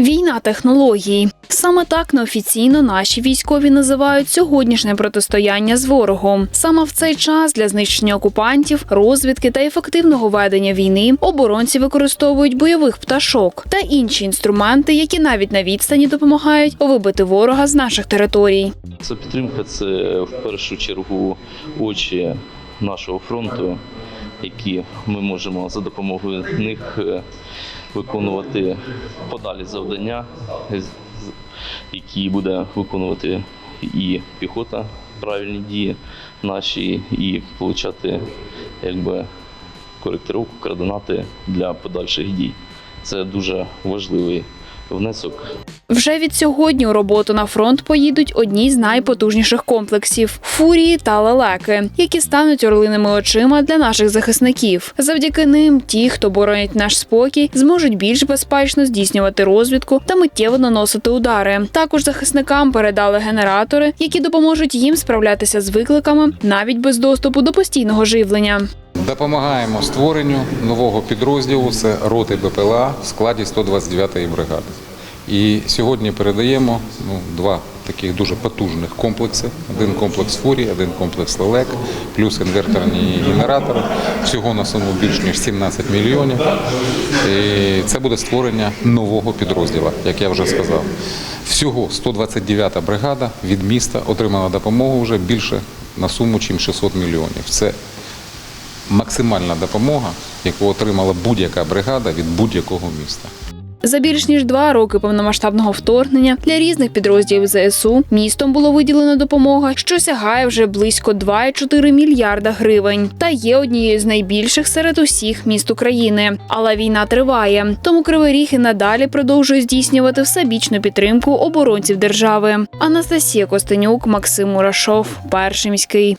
Війна технологій. Саме так неофіційно наші військові називають сьогоднішнє протистояння з ворогом. Саме в цей час для знищення окупантів, розвідки та ефективного ведення війни оборонці використовують бойових пташок та інші інструменти, які навіть на відстані допомагають вибити ворога з наших територій. Це підтримка це в першу чергу очі нашого фронту, які ми можемо за допомогою них е, виконувати подалі завдання, які буде виконувати і піхота, правильні дії наші, і отримати якби коректировку, координати для подальших дій. Це дуже важливий внесок Вже від сьогодні у роботу на фронт поїдуть одні з найпотужніших комплексів фурії та лелеки, які стануть орлиними очима для наших захисників. Завдяки ним ті, хто боронять наш спокій, зможуть більш безпечно здійснювати розвідку та миттєво наносити удари. Також захисникам передали генератори, які допоможуть їм справлятися з викликами навіть без доступу до постійного живлення. Допомагаємо створенню нового підрозділу. Це роти БПЛА в складі 129-ї бригади. І сьогодні передаємо ну, два таких дуже потужних комплекси: один комплекс фурі, один комплекс лелек, плюс інверторні генератори. Всього на суму більш ніж 17 мільйонів. І це буде створення нового підрозділу, як я вже сказав. Всього 129-та бригада від міста отримала допомогу вже більше на суму, чим 600 мільйонів. Це максимальна допомога, яку отримала будь-яка бригада від будь-якого міста. За більш ніж два роки повномасштабного вторгнення для різних підрозділів ЗСУ містом було виділено допомога, що сягає вже близько 2,4 мільярда гривень, та є однією з найбільших серед усіх міст України. Але війна триває, тому Кривий Ріг і надалі продовжує здійснювати всебічну підтримку оборонців держави. Анастасія Костенюк, Максим Мурашов, перший міський.